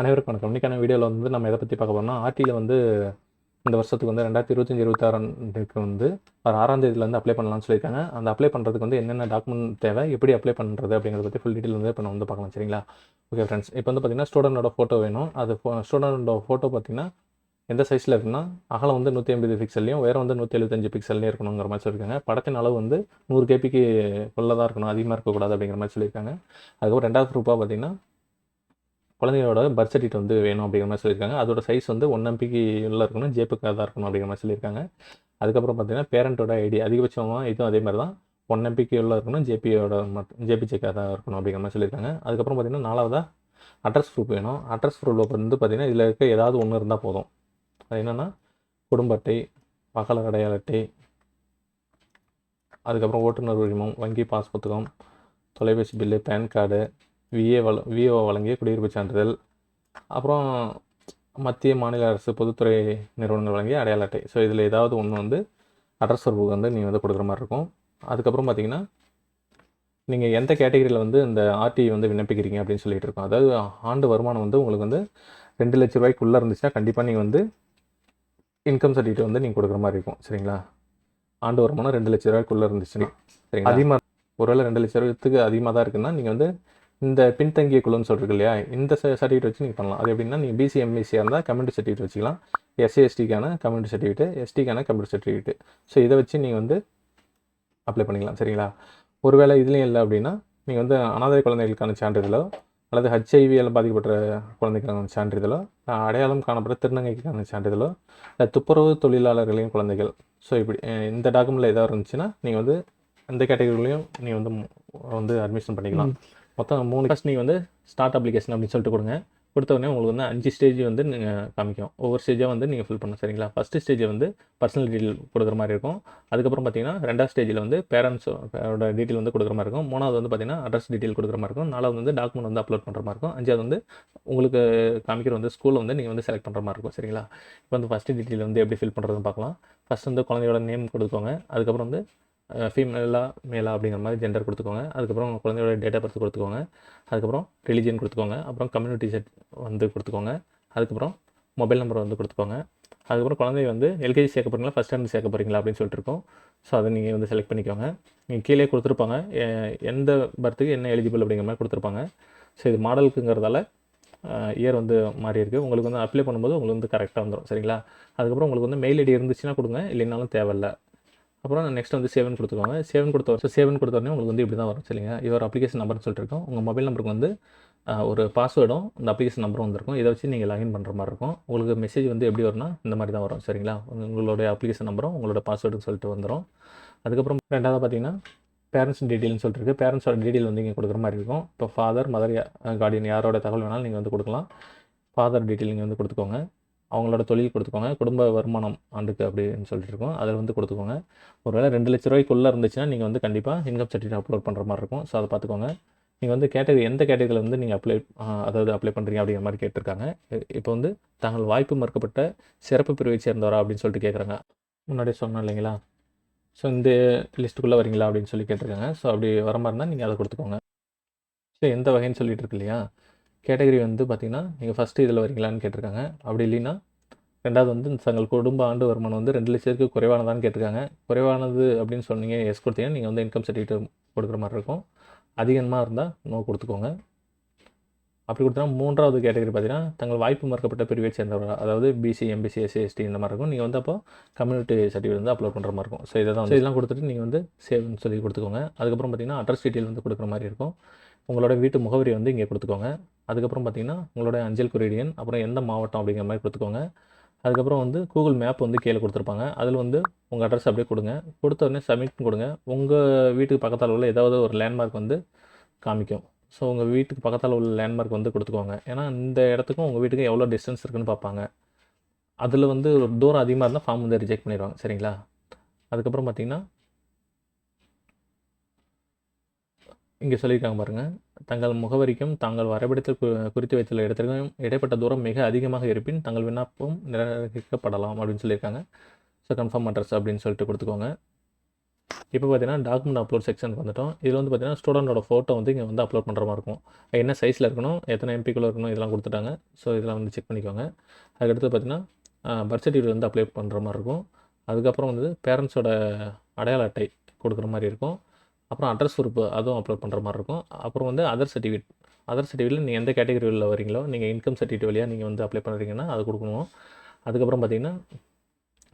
அனைவருக்கும் வணக்கம். இன்றைக்கான வீடியோவில் வந்து நம்ம எதை பற்றி பார்க்க போறோம்னா ஆர்டியில் வந்து இந்த வருஷத்துக்கு வந்து ரெண்டாயிரத்தி இருபத்தஞ்சி இருபத்தாறுக்கு வந்து ஒரு ஆறாம் தேதியில வந்து அப்ளை பண்ணலாம்னு சொல்லியிருக்காங்க. அந்த அப்ளை பண்ணுறதுக்கு வந்து என்னென்ன டாக்குமெண்ட் தேவை எப்படி அப்ளை பண்ணுறது அப்படிங்கிறத பற்றி ஃபுல் டீட்டெயில் வந்து இப்போ நம்ம வந்து பார்க்கலாம். சரிங்களா? ஓகே ஃப்ரெண்ட்ஸ் இப்போ வந்து பார்த்தீங்கன்னா ஸ்டூடெண்டோட ஃபோட்டோ வேணும். அது ஸ்டூடெண்டோட ஃபோட்டோ பார்த்தீங்கன்னா எந்த சைஸில் இருக்குன்னா அகலம் வந்து நூற்றி ஐம்பது பிக்சல்லையும் வேறு வந்து நூற்றி எழுபத்தஞ்சு பிக்சல்லையும் இருக்கணுங்கிற மாதிரி சொல்லியிருக்காங்க. படத்தின் அளவு வந்து நூறு கேபிக்கு உள்ளதாக இருக்கணும் அதிகமாக இருக்கக்கூடாது அப்படிங்கிற மாதிரி சொல்லியிருக்காங்க. அதுக்கப்புறம் ரெண்டாவது குரூப்பாக பார்த்தீங்கன்னா குழந்தைகளோட பர்த் சர்டிஃபிகேட் வந்து வேணும் அப்படிங்கிற மாதிரி சொல்லியிருக்காங்க. அதோட சைஸ் வந்து ஒன் எம்பிக்கு உள்ள இருக்கணும் ஜேப்புக்காக தான் இருக்கணும் அப்படிங்கிற மாதிரி சொல்லியிருக்காங்க. அதுக்கப்புறம் பார்த்தீங்கன்னா பேரண்ட்டோட ஐடி அதிகபட்சமாக இதுவும் அதே மாதிரி தான். ஒன் எம்பிக்கு உள்ள இருக்கணும் ஜேபியோட மட்டும் ஜேபி செக்காக தான் இருக்கணும் அப்படிங்கிற மாதிரி சொல்லியிருக்காங்க. அதுக்கப்புறம் பார்த்தீங்கன்னா நாலாவதாக அட்ரஸ் ப்ரூஃப் வேணும். அட்ரஸ் ப்ரூஃப் வந்து பார்த்தீங்கன்னா இதில் இருக்க ஏதாவது ஒன்று இருந்தால் போதும். அது என்னென்னா குடும்ப அட்டை பகல அடையாள அட்டை அதுக்கப்புறம் ஓட்டுநர் உரிமம் வங்கி பாஸ் புத்தகம் தொலைபேசி bill pan card V A வழ விஓ வழங்கிய குடியிருப்பு சான்றிதழ் அப்புறம் மத்திய மாநில அரசு பொதுத்துறை நிறுவனங்கள் வழங்கிய அடையாள அட்டை. ஸோ இதில் ஏதாவது ஒன்று வந்து அட்ரஸ் ப்ரூஃப் வந்து நீங்கள் வந்து கொடுக்குற மாதிரி இருக்கும். அதுக்கப்புறம் பார்த்தீங்கன்னா நீங்கள் எந்த கேட்டகரியில் வந்து இந்த ஆர்டி வந்து விண்ணப்பிக்கிறீங்க அப்படின்னு சொல்லிட்டு இருக்கோம். அதாவது ஆண்டு வருமானம் வந்து உங்களுக்கு வந்து ரெண்டு லட்ச ரூபாய்க்குள்ளே இருந்துச்சுன்னா கண்டிப்பாக நீங்கள் வந்து இன்கம் சர்டிஃபிகேட் வந்து நீங்கள் கொடுக்குற மாதிரி இருக்கும். சரிங்களா? ஆண்டு வருமானம் ரெண்டு லட்ச ரூபாய்க்குள்ளே இருந்துச்சுன்னா. சரிங்களா? அதிகமாக ஒருவேளை ரெண்டு லட்ச ரூபாய்க்கு அதிகமாக தான் இருக்குன்னா நீங்கள் வந்து இந்த பின்தங்கிய குழுன்னு சொல்கிறீங்க இல்லையா? இந்த சர்டிஃபிகேட் வச்சு நீங்கள் பண்ணலாம். அது எப்படின்னா நீங்கள் பிசி எம்இசியாக இருந்தால் கம்யூனிட்டி சர்டிஃபிகேட் வச்சுக்கலாம். எஸ்சி எஸ்டிக்கான கம்யூனிட்டி சர்டிஃபிகேட் எஸ்டிக்கான கம்யூனிட்டி சர்டிஃபிகேட்டு ஸோ இதை வச்சு நீங்கள் வந்து அப்ளை பண்ணிக்கலாம். சரிங்களா? ஒருவேளை இதுலேயும் இல்லை அப்படின்னா நீங்கள் வந்து அனாதை குழந்தைகளுக்கான சான்றிதழோ அல்லது ஹெச்ஐவியால் பாதிக்கப்பட்ட குழந்தைக்கான சான்றிதழோ அடையாளம் காணப்பட்ட திருநங்கைக்கான சான்றிதழோ இல்லை துப்புரவு தொழிலாளர்களின் குழந்தைகள். ஸோ இப்படி இந்த டாக்குமெண்ட்டில் ஏதாவது இருந்துச்சுன்னா நீங்கள் வந்து இந்த கேட்டகரிலையும் நீங்கள் வந்து வந்து அட்மிஷன் பண்ணிக்கலாம். மொத்தம் மூணு ஃபஸ்ட் நீங்கள் வந்து ஸ்டார்ட் அப்ளிகேஷன் அப்படின்னு சொல்லிட்டு கொடுங்க. கொடுத்த உடனே உங்களுக்கு வந்து அஞ்சு ஸ்டேஜ் வந்து நீங்கள் காமிக்கும். ஒவ்வொரு ஸ்டேஜாக வந்து நீங்கள் ஃபில் பண்ணணும் சரிங்களா? ஃபஸ்ட்டு ஸ்டேஜ் வந்து பர்சனல் டீட்டெயில் கொடுக்குற மாதிரி இருக்கும். அதுக்கப்புறம் பார்த்தீங்கன்னா ரெண்டாவது ஸ்டேஜில் வந்து பேரண்ட்ஸோட டீட்டெயில் வந்து கொடுக்குற மாதிரி இருக்கும். மூணாவது வந்து பார்த்தீங்கன்னா அட்ரஸ் டீட்டெயில் கொடுக்குற மாதிரி இருக்கும். நாலாவது வந்து டாக்குமெண்ட் வந்து அப்லோட் பண்ணுற மாதிரி இருக்கும். அஞ்சாவது வந்து உங்களுக்கு காமிக்கிற வந்து ஸ்கூலில் வந்து நீங்கள் வந்து செலக்ட் பண்ணுற மாதிரி இருக்கும் சரிங்களா? இப்போ வந்து ஃபஸ்ட்டு டீட்டெயில் வந்து எப்படி ஃபில் பண்ணுறதுன்னு பார்க்கலாம். ஃபஸ்ட் வந்து குழந்தையோட நேம் கொடுத்துக்கோங்க. அதுக்கப்புறம் வந்து ஃபீமேலா மேலா அப்படிங்கிற மாதிரி ஜெண்டர் கொடுத்துக்கோங்க. அதுக்கப்புறம் குழந்தையோட டேட் ஆஃப் பர்த் கொடுத்துக்கோங்க. அதுக்கப்புறம் ரிலிஜியன் கொடுத்துக்கோங்க. அப்புறம் கம்யூனிட்டி செட் வந்து கொடுத்துக்கோங்க. அதுக்கப்புறம் மொபைல் நம்பர் வந்து கொடுத்துக்கோங்க. அதுக்கப்புறம் குழந்தை வந்து எல்கேஜி சேர்க்க போகிறீங்களா ஃபஸ்ட் ஸ்டாண்டர்ட் சேர்க்க போகிறீங்களா அப்படின்னு சொல்லிட்டு இருக்கோம். ஸோ அதை நீங்கள் வந்து செலக்ட் பண்ணிக்கோங்க. நீங்கள் கீழே கொடுத்துருப்பாங்க. எந்த பர்த்துக்கு என்ன எலிஜிபிள் அப்படிங்கிற மாதிரி கொடுத்துருப்பாங்க. ஸோ இது மாடலுக்குங்கிறதால இயர் வந்து மாறி இருக்குது உங்களுக்கு வந்து அப்ளை பண்ணும்போது உங்களுக்கு வந்து கரெக்டாக வந்துடும் சரிங்களா? அதுக்கப்புறம் உங்களுக்கு வந்து மெயில் ஐடி இருந்துச்சுன்னா கொடுங்க. இல்லைனாலும் தேவையில்ல. அப்புறம் நெக்ஸ்ட் வந்து சேவன் கொடுத்துக்கோங்க. சேவன் கொடுத்த வரைக்கும் சேவன் கொடுத்த உடனே உங்களுக்கு வந்து இப்படி தான் வரும் சரிங்க இவர் அப்ளிகேஷன் நம்பர்னு சொல்லிட்டு உங்கள் மொபைல் நம்பருக்கு வந்து ஒரு பாஸ்வேர்டும் இந்த அப்ளிகேஷன் நம்பரும் வந்திருக்கும். இதை வச்சு நீங்கள் லாகின் பண்ணுற மாதிரி இருக்கும். உங்களுக்கு மெசேஜ் வந்து எப்படி வரும்னா இந்த மாதிரி தான் வரும் சரிங்களா? உங்களுடைய அப்ளிகேஷன் நம்பரும் உங்களோட பாஸ்வேர்டுன்னு சொல்லிட்டு வந்துடும் அதுக்கப்புறம் ரெண்டாவது பார்த்தீங்கன்னா பேரண்ட்ஸ் டீட்டெயில்னு சொல்லிட்டு பேரண்ட்ஸோட டீட்டெயில் வந்து இங்கே கொடுக்குற மாதிரி இருக்கும். இப்போ ஃபாதர் மதர் கார்டியன் யாரோட தகவல் வேணாலும் நீங்கள் வந்து கொடுக்கலாம். ஃபாதர் டீட்டெயில் நீங்கள் வந்து கொடுத்துக்கோங்க. அவங்களோட தொழில் கொடுத்துக்கோங்க. குடும்ப வருமானம் ஆண்டுக்கு அப்படின்னு சொல்லிட்டு இருக்கோம். அதில் வந்து கொடுத்துக்கோங்க. ஒருவேளை ரெண்டு லட்ச ரூபாய்க்குள்ளே இருந்துச்சுன்னா நீங்கள் வந்து கண்டிப்பாக இன்கம் சர்டிஃபிகேட் அப்லோட் பண்ணுற மாதிரி இருக்கும். ஸோ அதை பார்த்துக்கோங்க. நீங்கள் வந்து கேட்டகரி எந்த கேட்டகரியில் வந்து நீங்கள் அப்ளை அதாவது அப்ளை பண்ணுறீங்க அப்படிங்கிற மாதிரி கேட்டிருக்காங்க. இப்போ வந்து தாங்கள் வாய்ப்பு மறுக்கப்பட்ட சிறப்பு பிரிவை சேர்ந்தவரா அப்படின்னு சொல்லிட்டு கேட்குறாங்க. முன்னாடியே சொன்னோம் இல்லைங்களா? ஸோ இந்த லிஸ்ட்டுக்குள்ளே வரீங்களா அப்படின்னு சொல்லி கேட்டிருக்காங்க. ஸோ அப்படி வர மாதிரி இருந்தால் நீங்கள் அதை கொடுத்துக்கோங்க. ஸோ எந்த வகைன்னு சொல்லிட்டு இருக்கு இல்லையா? கேட்டகரி வந்து பார்த்தீங்கன்னா நீங்கள் ஃபஸ்ட்டு இதில் வரீங்களான்னு கேட்டிருக்காங்க. அப்படி இல்லைன்னா ரெண்டாவது வந்து தங்கள் குடும்ப ஆண்டு வருமானம் வந்து ரெண்டு லட்சத்துக்கு குறைவானதான்னு கேட்டிருக்காங்க. குறைவானது அப்படின்னு சொன்னீங்க எஸ் கொடுத்தீங்கன்னா நீங்கள் வந்து இன்கம் சர்டிஃபிகேட் கொடுக்குற மாதிரி இருக்கும். அதிகமாக இருந்தால் நோ கொடுத்துக்கோங்க. அப்படி கொடுத்தா மூன்றாவது கேட்டகரி பார்த்தீங்கன்னா தங்கள் வாய்ப்பு மறுக்கப்பட்ட பிரிவை சேர்ந்தவர் அதாவது பிசி எம்பிசி எஸ்சி எஸ்டி இந்த மாதிரி இருக்கும். நீங்கள் வந்து அப்போ கம்யூனிட்டி சர்டிஃபிகேட் வந்து அப்லோட் பண்ணுற மாதிரி இருக்கும். ஸோ இதை தான் இதெல்லாம் கொடுத்துட்டு நீங்கள் வந்து சேவ்னு சொல்லி கொடுத்துக்கோங்க. அதுக்கப்புறம் பார்த்தீங்கன்னா அட்ரஸ் டீட்டெயில் வந்து கொடுக்குற மாதிரி இருக்கும். உங்களோட வீட்டு முகவரி வந்து இங்கே கொடுத்துக்கோங்க. அதுக்கப்புறம் பார்த்தீங்கன்னா உங்களோட அஞ்சல் குறியீடு அப்புறம் எந்த மாவட்டம் அப்படிங்கிற மாதிரி கொடுத்துக்கோங்க. அதுக்கப்புறம் வந்து கூகுள் மேப் வந்து கீழே கொடுத்துருப்பாங்க. அதில் வந்து உங்கள் அட்ரஸ் அப்படியே கொடுங்க. கொடுத்த உடனே சப்மிட் கொடுங்க. உங்கள் வீட்டுக்கு பக்கத்தில் உள்ள ஏதாவது ஒரு லேண்ட்மார்க் வந்து காமிக்கும். ஸோ உங்கள் வீட்டுக்கு பக்கத்தில் உள்ள லேண்ட்மார்க் வந்து கொடுத்துக்கோங்க. ஏன்னா இந்த இடத்துக்கும் உங்கள் வீட்டுக்கு எவ்வளோ டிஸ்டன்ஸ் இருக்குன்னு பார்ப்பாங்க. அதில் வந்து ஒரு தூரம் அதிகமாக இருந்தால் ஃபார்ம் வந்து ரிஜெக்ட் பண்ணிடுவாங்க. சரிங்களா? அதுக்கப்புறம் பார்த்தீங்கன்னா இங்கே சொல்லியிருக்காங்க பாருங்கள் தங்கள் முகவரிக்கும் தாங்கள் வரைபடத்தில் கு- குறித்து வைத்துள்ள இடத்திற்கும் இடைப்பட்ட தூரம் மிக அதிகமாக இருப்பின் தங்கள் விண்ணப்பம் நிராகரிக்கப்படலாம் அப்படின்னு சொல்லியிருக்காங்க. ஸோ கன்ஃபார்ம் அட்ரஸ் அப்படின்னு சொல்லிட்டு கொடுத்துக்கோங்க. இப்போ பார்த்தீங்கன்னா டாக்குமெண்ட் அப்லோட் செக்ஷனுக்கு வந்துட்டோம். இதில் வந்து பார்த்தீங்கன்னா ஸ்டூடெண்டோட ஃபோட்டோ வந்து இங்கே வந்து அப்லோட் பண்ணுற மாதிரி இருக்கும். என்ன சைஸில் இருக்கணும் எத்தனை எம்பிக்குள்ளே இருக்கணும் இதெல்லாம் கொடுத்துட்டாங்க. ஸோ இதெல்லாம் வந்து செக் பண்ணிக்கோங்க. அதுக்கடுத்து பார்த்தீங்கன்னா பர்த் சர்டிஃபிகேட் வந்து அப்ளை பண்ணுற மாதிரி இருக்கும். அதுக்கப்புறம் வந்து பேரண்ட்ஸோட அடையாள அட்டை கொடுக்குற மாதிரி இருக்கும். அப்புறம் அட்ரஸ் ப்ரூஃப் அதுவும் அப்லோட் பண்ணுற மாதிரி இருக்கும். அப்புறம் வந்து அதர் சர்டிஃபிகேட் அதர் சர்டிஃபிகேட்டில் நீங்கள் எந்த கேட்டகரியில் வரீங்களோ நீங்கள் இன்கம் சர்டிஃபிகேட் வழியாக நீங்கள் வந்து அப்ளை பண்ணுறீங்கன்னா அது கொடுக்கணும். அதுக்கப்புறம் பார்த்தீங்கன்னா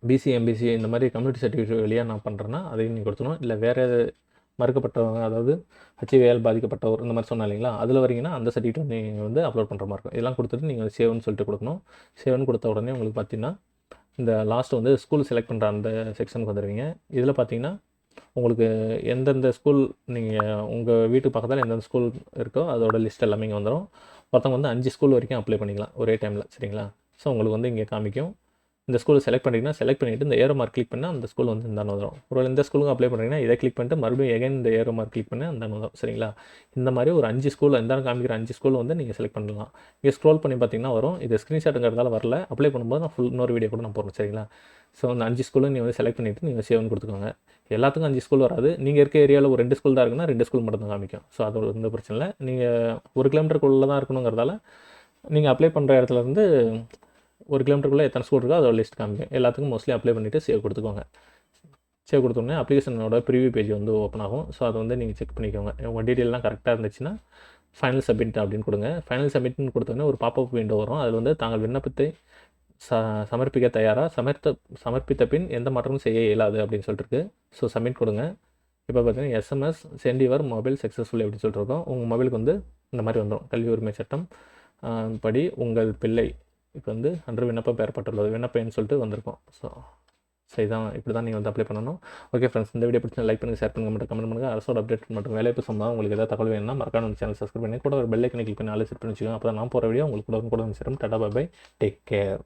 பிசி எம்பிசி இந்த மாதிரி கம்யூனிட்டி சர்டிஃபிகேட் வழியாக நான் பண்ணுறேன்னா அதையும் நீங்கள் கொடுத்துணும் இல்லை வேறு மறுக்கப்பட்டவங்க அதாவது ஹச்ஐவியால் பாதிக்கப்பட்டவர் இந்த மாதிரி சொன்னா இல்லைங்களா அதில் வரீங்கன்னா அந்த சர்டிஃபிகேட் நீங்கள் வந்து அப்லோட் பண்ணுற மாதிரி இருக்கும். இதெல்லாம் கொடுத்துட்டு நீங்கள் சேவ்னு சொல்லிட்டு கொடுக்கணும். சேவ்னு கொடுத்த உடனே உங்களுக்கு பார்த்தீங்கன்னா இந்த லாஸ்ட் வந்து ஸ்கூல் செலக்ட் பண்ணுற அந்த செக்ஷனுக்கு வந்துடுவீங்க இதில் பார்த்தீங்கன்னா உங்களுக்கு எந்தெந்த ஸ்கூல் நீங்கள் உங்கள் வீட்டு பக்கத்தில் எந்தெந்த ஸ்கூல் இருக்கோ அதோட லிஸ்ட் எல்லாமே இங்கே வந்துடும் ஒருத்தவங்க வந்து அஞ்சு ஸ்கூல் வரைக்கும் அப்ளை பண்ணிக்கலாம் ஒரே டைமில் சரிங்களா? ஸோ உங்களுக்கு வந்து இங்கே காமிக்கும். இந்த ஸ்கூலை செலக்ட் பண்ணிங்கன்னா செலக்ட் பண்ணிவிட்டு இந்த ஏரோ மார்க் கிளிக் பண்ணால் அந்த ஸ்கூல் வந்து இந்த வந்துடும் ஒரு இந்த ஸ்கூலுக்கு அப்ளை பண்ணுறீங்கன்னா இதை கிளிக் பண்ணிட்டு மறுபடியும் எகைன் இந்த ஏரோ மார்க் கிளிக் பண்ணி அந்த வந்துடும் சரிங்களா? இந்த மாதிரி ஒரு அஞ்சு ஸ்கூல் இந்த காமிக்கிற அஞ்சு ஸ்கூல் வந்து நீங்கள் செலக்ட் பண்ணலாம். இங்கே ஸ்க்ரோல் பண்ணி பார்த்தீங்கன்னா வரும். இது ஸ்க்ரீன்ஷாட்டுங்கிறதால வரல. அப்ளை பண்ணும்போது நான் ஃபுல் இன்னொரு வீடியோ கூட நான் போடுறேன். சரிங்களா? ஸோ அந்த அஞ்சு ஸ்கூலும் நீங்கள் வந்து செலக்ட் பண்ணிவிட்டு நீங்கள் சேவ்னு கொடுத்துக்கோங்க. எல்லாத்துக்கும் அஞ்சு ஸ்கூல் வராது. நீங்கள் இருக்க ஏரியாவில் ஒரு ரெண்டு ஸ்கூல் தான் இருக்குன்னா ரெண்டு ஸ்கூல் மட்டும் தான் காமிக்கும். ஸோ அது எந்த பிரச்சனை இல்லை. நீங்கள் ஒரு கிலோமீட்டருக்குள்ளே தான் இருக்கணுங்கிறதால நீங்கள் அப்ளை பண்ணுற இடத்துல இருந்து ஒரு கிலோமீட்டருக்குள்ளே எத்தனை ஸ்கூல் இருக்கோ அதோட லிஸ்ட் காமிக்கும் எல்லாத்துக்கும் மோஸ்ட்லி அப்ளை பண்ணிவிட்டு சேவ் கொடுத்துக்கோங்க. சேவ் கொடுத்தோடனே அப்ளிகேஷனோட ப்ரிவியூ பேஜ் வந்து ஓப்பன் ஆகும். ஸோ அதை வந்து நீங்கள் செக் பண்ணிக்கோங்க. உங்கள் டீட்டெயிலாம் கரெக்டாக இருந்துச்சுன்னா ஃபைனல் சப்மிட் அப்படின்னு கொடுங்க. ஃபைனல் சப்மிட்னு கொடுத்தோன்னே ஒரு பாப்பப் விண்டோ வரும். அதில் வந்து தாங்கள் விண்ணப்பத்தை ச சமர்ப்பிக்க தயாராக சமர்த்த சமர்ப்பித்த பின் எந்த மாற்றமும் செய்ய இயலாது அப்படின்னு சொல்லிட்டுருக்கு. ஸோ சப்மிட் கொடுங்க. இப்போ பார்த்தீங்கன்னா SMS sent your mobile successful அப்படின்னு சொல்லிட்டுருக்கோம் உங்கள் மொபைலுக்கு வந்து இந்த மாதிரி வந்துடும் கல்வி உரிமை சட்டம் படி உங்கள் பிள்ளை இப்போ வந்து அன்று விண்ணப்பம் பெறப்பட்டுள்ளது. விண்ணப்பம்னு சொல்லிட்டு வந்திருக்கும். ஸோ சரி தான் இப்படி தான் நீங்கள் வந்து அப்ளை பண்ணணும். ஓகே ஃப்ரெண்ட்ஸ் இந்த வீடியோ பிடிச்சி லைக் பண்ணுங்கள் ஷேர் பண்ணுங்கள் மட்டும் கமெண்ட் பண்ணுங்கள் அரசோட அப்டேட் மட்டும் வேலைப்பு சம்பந்தம் உங்களுக்கு ஏதாவது தகவல் வேணும்னா மறக்காம நம்ம சேனல் சப்ஸ்கிரைப் பண்ணி கூட ஒரு பெல் ஐக்கனை கிளிக் பண்ணி ஆலோசனை பண்ணி வச்சுக்கோங்க அப்போ நான் போகிற வீடியோ உங்களுக்கு கூட கூட சேரும். Tata bye take care